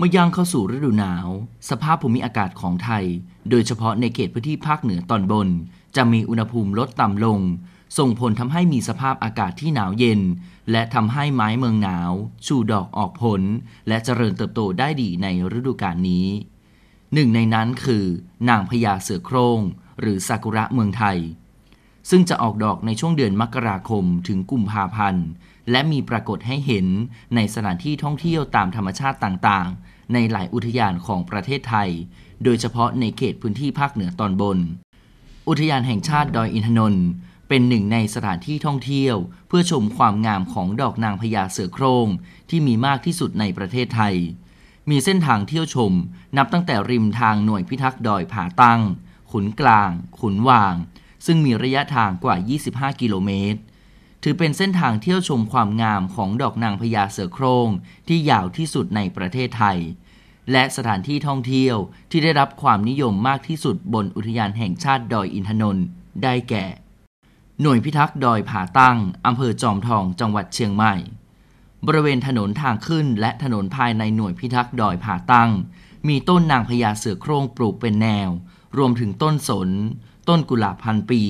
เมื่อย่างเข้าสู่ฤดูหนาว สภาพภูมิอากาศของไทย โดยเฉพาะในเขตพื้นที่ภาคเหนือตอนบน จะมีอุณหภูมิลดต่ำลง ส่งผลทำให้มีสภาพอากาศที่หนาวเย็น และทำให้ไม้เมืองหนาว ชูดอกออกผล และเจริญเติบโตได้ดีในฤดูกาลนี้ หนึ่งในนั้นคือ นางพญาเสือโครงหรือซากุระเมืองไทย ซึ่งจะออกดอกในช่วงเดือนมกราคมถึงกุมภาพันธ์ และมีปรากฏให้เห็นในสถานที่ท่องเที่ยวตามธรรมชาติต่างๆ ในหลายอุทยานของประเทศไทย โดยเฉพาะในเขตพื้นที่ภาคเหนือตอนบน อุทยานแห่งชาติดอยอินทนนท์เป็นหนึ่งในสถานที่ท่องเที่ยว เพื่อชมความงามของดอกนางพญาเสือโครงที่มีมากที่สุดในประเทศไทย มีเส้นทางเที่ยวชม นับตั้งแต่ริมทางหน่วยพิทักษ์ดอยผาตั้ง ขุนกลาง ขุนวาง ซึ่งมีระยะทางกว่า 25 กิโลเมตร ถือเป็นเส้นทางเที่ยวชมความงามของดอกนางพญาเสือโครงที่ยาวที่สุดในประเทศไทย และสถานที่ท่องเที่ยวที่ได้รับความนิยมมากที่สุดบนอุทยานแห่งชาติดอยอินทนนท์ได้แก่ หน่วยพิทักษ์ดอยผาตั้งอำเภอจอมทองจังหวัดเชียงใหม่ บริเวณถนนทางขึ้นและถนนภายในหน่วยพิทักษ์ดอยผาตั้ง มีต้นนางพญาเสือโคร่งปลูกเป็นแนว รวมถึงต้นสน ต้นกุหลาบพันปี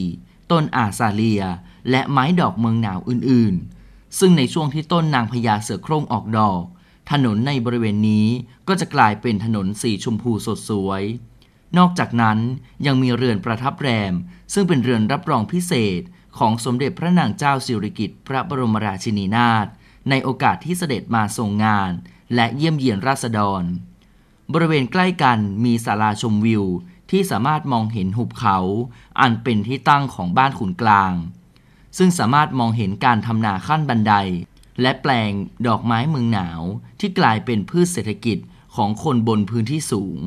ต้นอาซาเลีย และไม้ดอกเมืองหนาวอื่นๆ ซึ่งในช่วงที่ต้นนางพญาเสือโคร่งออกดอก ถนนในบริเวณนี้ก็จะกลายเป็นถนนสีชมพูสดสวย นอกจากนั้นยังมีเรือนประทับแรม ซึ่งเป็นเรือนรับรองพิเศษของสมเด็จพระนางเจ้าสิริกิติ์พระบรมราชินีนาถในโอกาสที่เสด็จมาทรงงาน และเยี่ยมเยียนราษฎร บริเวณใกล้กันมีศาลาชมวิว ที่สามารถมองเห็นหุบเขา อันเป็นที่ตั้งของบ้านขุนกลาง ซึ่งสามารถมองเห็นการทำนาขั้นบันได และแปลงดอกไม้เมืองหนาวที่กลายเป็นพืชเศรษฐกิจของคนบนพื้นที่สูง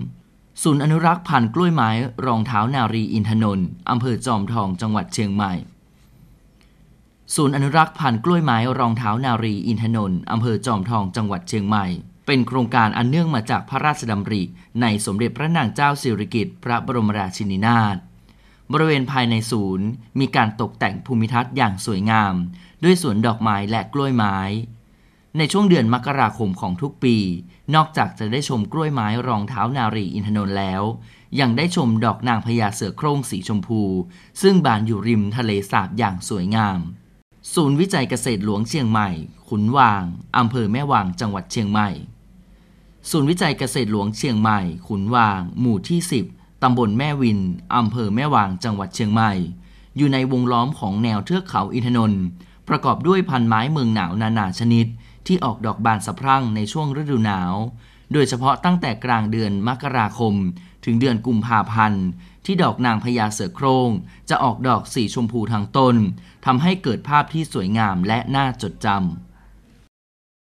ศูนย์อนุรักษ์พันธุ์กล้วยไม้รองเท้านารีอินทนนท์อำเภอจอมทองจังหวัดเชียงใหม่ ศูนย์อนุรักษ์พันธุ์กล้วยไม้รองเท้านารีอินทนนท์อำเภอจอมทองจังหวัดเชียงใหม่ เป็นโครงการอันเนื่องมาจากพระราชดำริ ในสมเด็จพระนางเจ้าสิริกิติ์พระบรมราชินีนาถบริเวณภายในศูนย์ มีการตกแต่งภูมิทัศน์อย่างสวยงาม ด้วยสวนดอกไม้และกล้วยไม้ ในช่วงเดือนมกราคมของทุกปี นอกจากจะได้ชมกล้วยไม้รองเท้านารีอินทนนท์แล้ว ยังได้ชมดอกนางพญาเสือโคร่งสีชมพู ซึ่งบานอยู่ริมทะเลสาบอย่างสวยงาม ศูนย์วิจัยเกษตรหลวงเชียงใหม่ ขุนวางอำเภอแม่วางจังหวัดเชียงใหม่ ศูนย์วิจัยเกษตรหลวงเชียงใหม่ ขุนวาง หมู่ที่ 10 ตำบลแม่วิน อำเภอแม่วาง จังหวัดเชียงใหม่ อยู่ในวงล้อมของแนวเทือกเขาอินทนนท์ประกอบด้วยพันไม้เมืองหนาวนานาชนิด ที่ออกดอกบานสะพรั่งในช่วงฤดูหนาว โดยเฉพาะตั้งแต่กลางเดือนมกราคม ถึงเดือนกุมภาพันธ์ ที่ดอกนางพญาเสือโครง จะออกดอกสีชมพูทางต้นทำให้เกิดภาพที่สวยงามและน่าจดจำ